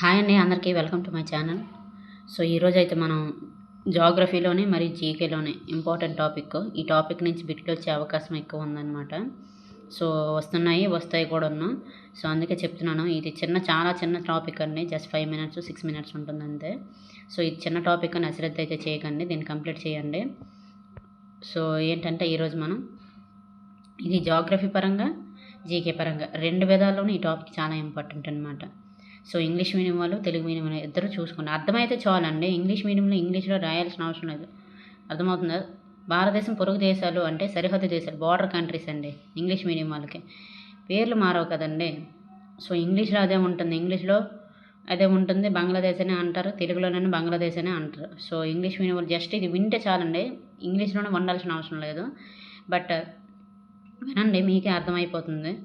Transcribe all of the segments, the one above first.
Hi అండి అందరికీ welcome to my channel. So ఈరోజు అయితే మనం జాగ్రఫీలోనే మరియు జీకేలోనే ఇంపార్టెంట్ టాపిక్. ఈ టాపిక్ నుంచి బిట్లు వచ్చే అవకాశం ఎక్కువ ఉందన్నమాట. సో వస్తున్నాయి వస్తాయి కూడా ఉన్నాం. సో అందుకే చెప్తున్నాను ఇది చిన్న చాలా చిన్న టాపిక్ అండి. Just five minutes six minutes ఉంటుంది అంతే. సో ఇది చిన్న టాపిక్ అని అశ్రద్ధ అయితే చేయకండి దీన్ని కంప్లీట్ చేయండి. సో ఏంటంటే ఈరోజు మనం ఇది జాగ్రఫీ పరంగా జీకే పరంగా రెండు విధాల్లోనూ ఈ టాపిక్ చాలా ఇంపార్టెంట్ అనమాట సో ఇంగ్లీష్ మీడియం వాళ్ళు తెలుగు మీడియం వాళ్ళు ఇద్దరు చూసుకోండి అర్థమైతే చాలండి. ఇంగ్లీష్ మీడియంలో ఇంగ్లీష్లో రాయాల్సిన అవసరం లేదు. అర్థమవుతుందా? భారతదేశం పొరుగు దేశాలు అంటే సరిహద్దు దేశాలు బార్డర్ కంట్రీస్ అండి ఇంగ్లీష్ మీడియం వాళ్ళకి. పేర్లు మారవు కదండి. సో ఇంగ్లీష్లో అదే ఉంటుంది. ఇంగ్లీష్లో అదే ఉంటుంది. బంగ్లాదేశ్ అనే అంటారు. తెలుగులోనే బంగ్లాదేశ్ అనే అంటారు. సో ఇంగ్లీష్ మీడియం వాళ్ళు జస్ట్ ఇది వింటే చాలండి. ఇంగ్లీష్లోనే వండాల్సిన అవసరం లేదు. బట్ వినండి మీకే అర్థమైపోతుంది.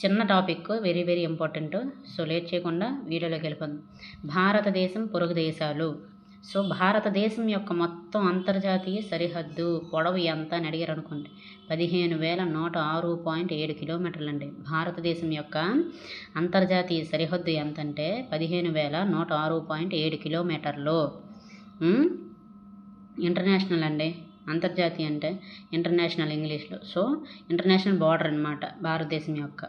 చిన్న topic very very important so late చేయకుండా వీడియోలోకి వెళ్ళిపోదాం. భారతదేశం పొరుగు దేశాలు. సో భారతదేశం యొక్క మొత్తం అంతర్జాతీయ సరిహద్దు పొడవు ఎంత అని అడిగారు అనుకోండి పదిహేను వేల నూట ఆరు పాయింట్ ఏడు కిలోమీటర్లు అండి. భారతదేశం యొక్క అంతర్జాతీయ సరిహద్దు ఎంత అంటే పదిహేను వేల నూట ఆరు పాయింట్ ఏడు కిలోమీటర్లు. ఇంటర్నేషనల్ అండి. అంతర్జాతీయ అంటే ఇంటర్నేషనల్ ఇంగ్లీష్లో. సో ఇంటర్నేషనల్ బార్డర్ అనమాట భారతదేశం యొక్క.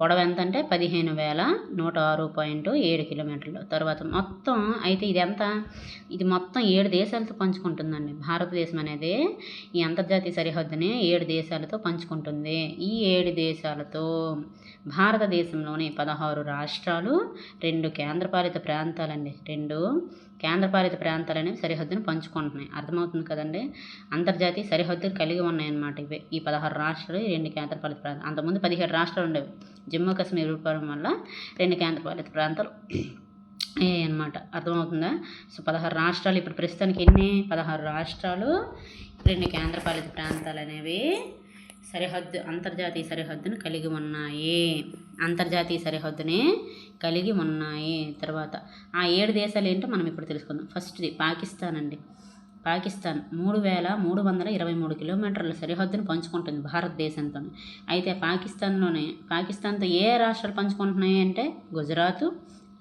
పొడవు ఎంత అంటే పదిహేను వేల నూట ఆరు పాయింట్ ఏడు కిలోమీటర్లు. తర్వాత మొత్తం అయితే ఇది ఎంత? ఇది మొత్తం ఏడు దేశాలతో పంచుకుంటుందండి. భారతదేశం అనేది ఈ అంతర్జాతీయ సరిహద్దుని ఏడు దేశాలతో పంచుకుంటుంది. ఈ ఏడు దేశాలతో భారతదేశంలోని పదహారు రాష్ట్రాలు రెండు కేంద్రపాలిత ప్రాంతాలండి. రెండు కేంద్రపాలిత ప్రాంతాలు అనేవి సరిహద్దును పంచుకుంటున్నాయి. అర్థమవుతుంది కదండి? అంతర్జాతీయ సరిహద్దులు కలిగి ఉన్నాయన్నమాట ఇవి. ఈ పదహారు రాష్ట్రాలు రెండు కేంద్రపాలిత ప్రాంతాలు. అంతకుముందు పదిహేడు రాష్ట్రాలు ఉండేవి. జమ్మూ కాశ్మీర్ విడిపోవడం వల్ల రెండు కేంద్రపాలిత ప్రాంతాలు అయ్యాయి అనమాట అర్థమవుతుందా? సో పదహారు రాష్ట్రాలు ఇప్పుడు ప్రస్తుతానికి ఎన్ని? పదహారు రాష్ట్రాలు రెండు కేంద్రపాలిత ప్రాంతాలు అనేవి సరిహద్దు అంతర్జాతీయ సరిహద్దును కలిగి ఉన్నాయి. అంతర్జాతీయ సరిహద్దుని కలిగి ఉన్నాయి. తర్వాత ఆ ఏడు దేశాలు ఏంటో మనం ఇప్పుడు తెలుసుకుందాం. ఫస్ట్ది పాకిస్తాన్ అండి. పాకిస్తాన్ మూడు వేల మూడు వందల ఇరవై మూడు కిలోమీటర్ల సరిహద్దును పంచుకుంటుంది భారతదేశంతో అయితే పాకిస్తాన్లోనే పాకిస్తాన్తో ఏ రాష్ట్రాలు పంచుకుంటున్నాయి అంటే గుజరాత్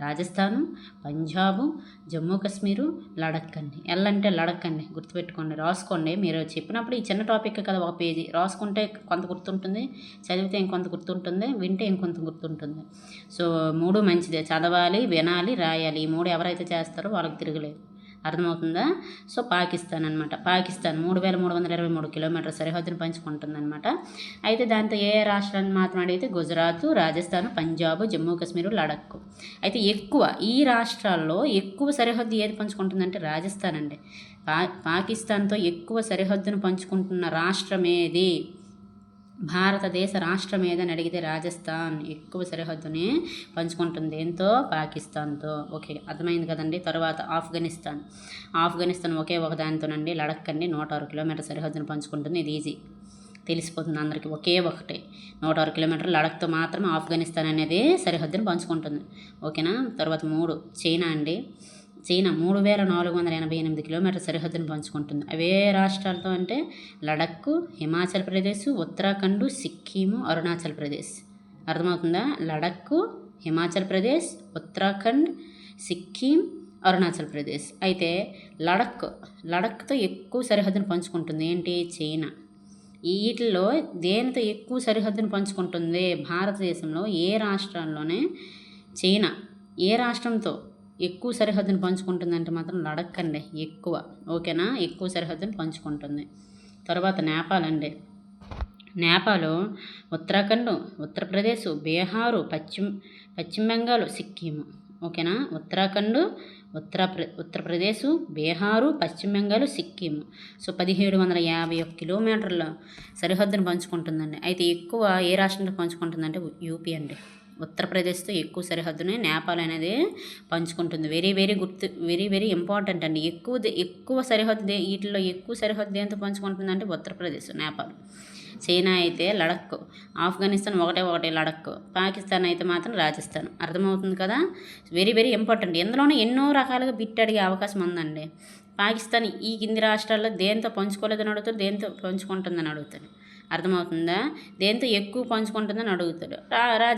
రాజస్థాను పంజాబు జమ్మూ కాశ్మీరు లడక్ అండి ఎల్ అంటే లడక్ అండి గుర్తుపెట్టుకోండి. రాసుకోండి. మీరు చెప్పినప్పుడు ఈ చిన్న టాపిక్ కదా ఒక పేజీ రాసుకుంటే కొంత గుర్తుంటుంది చదివితే ఇంకొంత గుర్తుంటుంది వింటే ఇంకొంత గుర్తుంటుంది. సో మూడు మంచిదే. చదవాలి వినాలి రాయాలి. ఈ మూడు ఎవరైతే చేస్తారో వాళ్ళకి తిరగలేదు. అర్థమవుతుందా? సో పాకిస్తాన్ అనమాట పాకిస్తాన్ మూడు వేల మూడు వందల ఇరవై మూడు కిలోమీటర్ సరిహద్దును పంచుకుంటుందన్నమాట. అయితే దాంతో ఏ ఏ రాష్ట్రాన్ని మాత్రం అడిగితే గుజరాత్ రాజస్థాన్ పంజాబ్ జమ్మూ కాశ్మీర్ లడక్ అయితే ఎక్కువ ఈ రాష్ట్రాల్లో ఎక్కువ సరిహద్దు ఏది పంచుకుంటుందంటే రాజస్థాన్ అండి. పా పాకిస్తాన్తో ఎక్కువ సరిహద్దును పంచుకుంటున్న రాష్ట్రం ఏది? భారతదేశ రాష్ట్రం ఏదని అడిగితే రాజస్థాన్ ఎక్కువ సరిహద్దుని పంచుకుంటుంది. ఎంతో పాకిస్తాన్తో. ఓకే అర్థమైంది కదండి. తర్వాత ఆఫ్ఘనిస్తాన్. ఆఫ్ఘనిస్తాన్ ఒకే ఒక దానితోనండి లడక్ అండి నూట ఆరు కిలోమీటర్ సరిహద్దును పంచుకుంటుంది. ఇది ఈజీ. తెలిసిపోతుంది అందరికీ. ఒకే ఒకటే. నూట ఆరు కిలోమీటర్లు లడక్తో మాత్రమే ఆఫ్ఘనిస్తాన్ అనేది సరిహద్దును పంచుకుంటుంది. ఓకేనా? తర్వాత మూడు. చైనా అండి. చైనా మూడు వేల నాలుగు వందల ఎనభై ఎనిమిది కిలోమీటర్ సరిహద్దును పంచుకుంటుంది. అవే రాష్ట్రాలతో అంటే లడక్ హిమాచల్ ప్రదేశ్ ఉత్తరాఖండ్ సిక్కిము అరుణాచల్ ప్రదేశ్. అర్థమవుతుందా? లడక్ హిమాచల్ ప్రదేశ్ ఉత్తరాఖండ్ సిక్కిం అరుణాచల్ ప్రదేశ్. అయితే లడక్ లడక్తో ఎక్కువ సరిహద్దును పంచుకుంటుంది ఏంటి? చైనా. వీటిల్లో దేనితో ఎక్కువ సరిహద్దును పంచుకుంటుంది? భారతదేశంలో ఏ రాష్ట్రాల్లోనే చైనా ఏ రాష్ట్రంతో ఎక్కువ సరిహద్దును పంచుకుంటుందంటే మాత్రం లడక్కండి ఎక్కువ ఓకేనా? ఎక్కువ సరిహద్దును పంచుకుంటుంది. తర్వాత నేపాల్ అండి నేపాల్ ఉత్తరాఖండ్ ఉత్తరప్రదేశ్ బీహారు పశ్చిమ పశ్చిమ బెంగాల్ సిక్కిం ఓకేనా? ఉత్తరాఖండ్ ఉత్తరప్ర ఉత్తరప్రదేశ్ బీహారు పశ్చిమ బెంగాల్ సిక్కిం. సో పదిహేడు వందల యాభై ఒక కిలోమీటర్ల సరిహద్దును పంచుకుంటుందండి. అయితే ఎక్కువ ఏ రాష్ట్రంలో పంచుకుంటుందంటే యూపీ అండి. ఉత్తరప్రదేశ్తో ఎక్కువ సరిహద్దుని నేపాల్ అనేది పంచుకుంటుంది. వెరీ వెరీ గుర్తు వెరీ వెరీ ఇంపార్టెంట్ అండి. ఎక్కువ దే- ఎక్కువ సరిహద్దు దే- వీటిలో ఎక్కువ సరిహద్దు దేంతో పంచుకుంటుందంటే ఉత్తరప్రదేశ్ నేపాల్. చైనా అయితే లడక్ ఆఫ్ఘనిస్తాన్ ఒకటే ఒకటే లడక్ పాకిస్తాన్ అయితే మాత్రం రాజస్థాన్. అర్థమవుతుంది కదా? Very very important. ఇందులోనే ఎన్నో రకాలుగా బిట్ అడిగే అవకాశం ఉందండి. పాకిస్తాన్ ఈ కింది రాష్ట్రాల్లో దేంతో పంచుకోలేదని అడుగుతారు దేంతో పంచుకుంటుందని అడుగుతారు? అర్థమవుతుందా? దేంతో ఎక్కువ పంచుకుంటుందని అడుగుతాడు. రా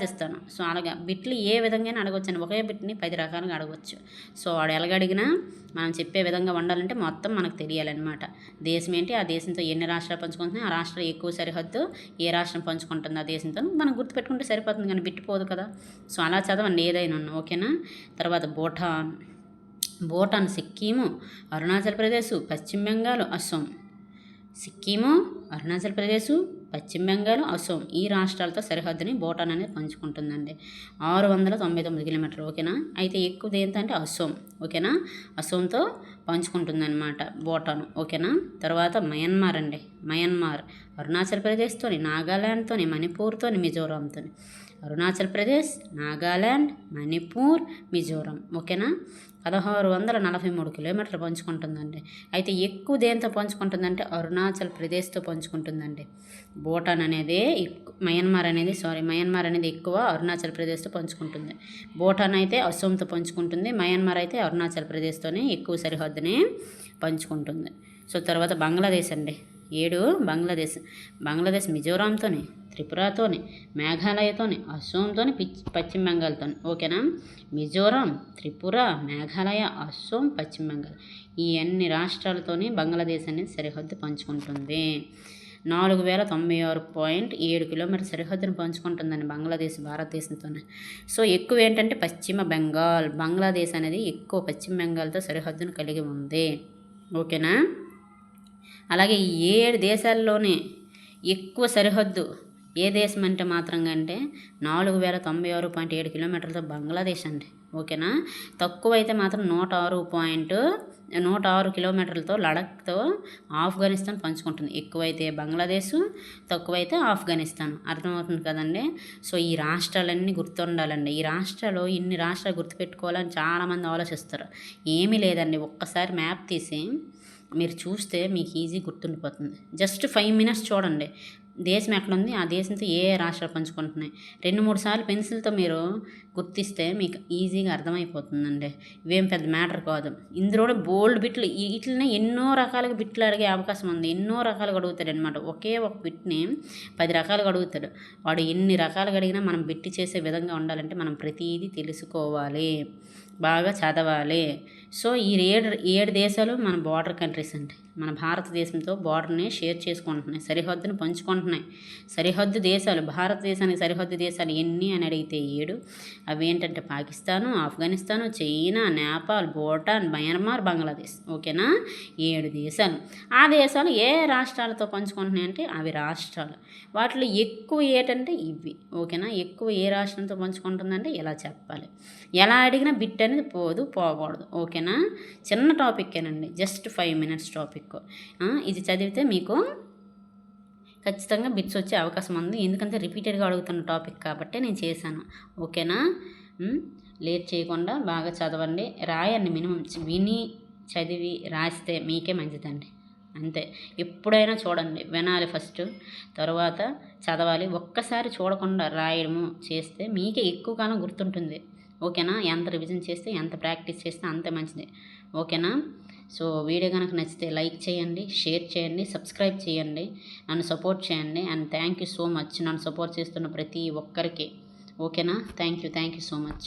సో అలాగా. బిట్లు ఏ విధంగా అడగవచ్చు అని ఒకే బిట్ని పది రకాలుగా అడగవచ్చు సో వాడు ఎలాగడిగినా మనం చెప్పే విధంగా ఉండాలంటే మొత్తం మనకు తెలియాలన్నమాట. దేశం ఏంటి? ఆ దేశంతో ఎన్ని రాష్ట్రాలు పంచుకుంటున్నాయి? ఆ రాష్ట్రాలు ఎక్కువ సరిహద్దు. ఏ రాష్ట్రం పంచుకుంటుంది ఆ దేశంతో మనం గుర్తుపెట్టుకుంటే సరిపోతుంది కానీ బిట్టిపోదు కదా. సో అలా చదవండి. ఏదైనా ఓకేనా? తర్వాత భూటాన్. భూటాన్ సిక్కిము అరుణాచల్ ప్రదేశ్ పశ్చిమ బెంగాల్ అస్సాం. సిక్కిము అరుణాచల్ ప్రదేశ్ పశ్చిమ బెంగాల్ అసోం ఈ రాష్ట్రాలతో సరిహద్దుని భూటాన్ అనేది పంచుకుంటుందండి. ఆరు వందల తొంభై తొమ్మిది కిలోమీటర్లు ఓకేనా? అయితే ఎక్కువ ఏంటంటే అసోం ఓకేనా? అసోంతో పంచుకుంటుందన్నమాట భూటాన్ ఓకేనా? తర్వాత మయన్మార్ అండి. మయన్మార్ అరుణాచల్ ప్రదేశ్తోని నాగాల్యాండ్తోని మణిపూర్తోని మిజోరాంతోని. అరుణాచల్ ప్రదేశ్ నాగాల్యాండ్ మణిపూర్ మిజోరం. ఓకేనా? పదహారు వందల నలభై మూడు కిలోమీటర్లు పంచుకుంటుందండి. అయితే ఎక్కువ దేంతో పంచుకుంటుందంటే అరుణాచల్ ప్రదేశ్తో పంచుకుంటుందండి. భూటాన్ అనేది మయన్మార్ అనేది సారీ మయన్మార్ అనేది ఎక్కువ అరుణాచల్ ప్రదేశ్తో పంచుకుంటుంది. భూటాన్ అయితే అసోంతో పంచుకుంటుంది మయన్మార్ అయితే అరుణాచల్ ప్రదేశ్తోనే ఎక్కువ సరిహద్దుని పంచుకుంటుంది. సో తర్వాత బంగ్లాదేశ్ అండి. ఏడు బంగ్లాదేశ్ బంగ్లాదేశ్ మిజోరాంతోని త్రిపురతోని మేఘాలయతోని అస్సోంతోని పశ్చిమ బెంగాల్తోని ఓకేనా? మిజోరాం త్రిపుర మేఘాలయ అస్సోం పశ్చిమ బెంగాల్ ఈ అన్ని రాష్ట్రాలతోని బంగ్లాదేశ్ అనేది సరిహద్దు పంచుకుంటుంది. నాలుగు వేల తొంభై ఆరు పాయింట్ ఏడు కిలోమీటర్ సరిహద్దును పంచుకుంటుందని బంగ్లాదేశ్ భారతదేశంతోనే. సో ఎక్కువ ఏంటంటే పశ్చిమ బెంగాల్ బంగ్లాదేశ్ అనేది ఎక్కువ పశ్చిమ బెంగాల్తో సరిహద్దును కలిగి ఉంది. ఓకేనా? అలాగే ఈ ఏడు దేశాల్లోనే ఎక్కువ సరిహద్దు ఏ దేశం అంటే మాత్రం అంటే నాలుగు వేల తొంభై ఆరు పాయింట్ ఏడు కిలోమీటర్లతో బంగ్లాదేశ్ అండి. ఓకేనా? తక్కువ అయితే మాత్రం నూట ఆరు పాయింట్ నూట ఆరు కిలోమీటర్లతో లడఖ్తో ఆఫ్ఘనిస్తాన్ పంచుకుంటుంది. ఎక్కువైతే బంగ్లాదేశ్ తక్కువైతే ఆఫ్ఘనిస్తాన్. అర్థమవుతుంది కదండి? సో ఈ రాష్ట్రాలన్నీ గుర్తుండాలండి. ఈ రాష్ట్రాలు ఇన్ని రాష్ట్రాలు గుర్తుపెట్టుకోవాలని చాలామంది ఆలోచిస్తారు. ఏమీ లేదండి. ఒక్కసారి మ్యాప్ తీసి మీరు చూస్తే మీకు ఈజీ గుర్తుండిపోతుంది. జస్ట్ ఫైవ్ మినిట్స్ చూడండి. దేశం ఎక్కడుంది? ఆ దేశంతో ఏ రాష్ట్రాలు పంచుకుంటున్నాయి? రెండు మూడు సార్లు పెన్సిల్తో మీరు గుర్తిస్తే మీకు ఈజీగా అర్థమైపోతుందండి. ఇవేం పెద్ద మ్యాటర్ కాదు. ఇందులో బోల్డ్ బిట్లు వీటిని ఎన్నో రకాలుగా బిట్లు అడిగే అవకాశం ఉంది. ఎన్నో రకాలుగా అడుగుతాడు అనమాట ఒకే ఒక బిట్ని పది రకాలుగా అడుగుతాడు. వాడు ఎన్ని రకాలుగా అడిగినా మనం బిట్టి చేసే విధంగా ఉండాలంటే మనం ప్రతిదీ తెలుసుకోవాలి. బాగా చదవాలి. సో ఈ ఏడు ఏడు దేశాలు మన బార్డర్ కంట్రీస్ అండి. మన భారతదేశంతో బార్డర్ని షేర్ చేసుకుంటున్నాయి. సరిహద్దును పంచుకుంటున్నాయి. సరిహద్దు దేశాలు భారతదేశానికి సరిహద్దు దేశాలు ఎన్ని అని అడిగితే ఏడు. అవి ఏంటంటే పాకిస్తాను ఆఫ్ఘనిస్తాను చైనా నేపాల్ భూటాన్ మయన్మార్ బంగ్లాదేశ్. ఓకేనా? ఏడు దేశాలు. ఆ దేశాలు ఏ రాష్ట్రాలతో పంచుకుంటున్నాయి అంటే అవి రాష్ట్రాలు. వాటిలో ఎక్కువ ఏంటంటే ఇవి. ఓకేనా? ఎక్కువ ఏ రాష్ట్రంతో పంచుకుంటుందంటే ఇలా చెప్పాలి. ఎలా అడిగినా బిట్ అనేది పోదు పోకూడదు. ఓకేనా? చిన్న టాపిక్కేనండి. Just five minutes topic. ఇది చదివితే మీకు ఖచ్చితంగా బిట్స్ వచ్చే అవకాశం ఉంది. ఎందుకంటే రిపీటెడ్గా అడుగుతున్న టాపిక్ కాబట్టి నేను చేశాను. ఓకేనా? లేట్ చేయకుండా బాగా చదవండి. రాయండి మినిమం. విని చదివి రాస్తే మీకే మంచిదండి. అంతే. ఎప్పుడైనా చూడండి. వినాలి ఫస్ట్. తర్వాత చదవాలి. ఒక్కసారి చూడకుండా రాయడము చేస్తే మీకే ఎక్కువ కాలం గుర్తుంటుంది. ఓకేనా? ఎంత రివిజన్ చేస్తే ఎంత ప్రాక్టీస్ చేస్తే అంత మంచిది. ఓకేనా? సో వీడియో కనుక నచ్చితే లైక్ చేయండి షేర్ చేయండి సబ్స్క్రైబ్ చేయండి నన్ను సపోర్ట్ చేయండి and thank you so much నన్ను సపోర్ట్ చేస్తున్న ప్రతి ఒక్కరికి. ఓకేనా? Thank you thank you so much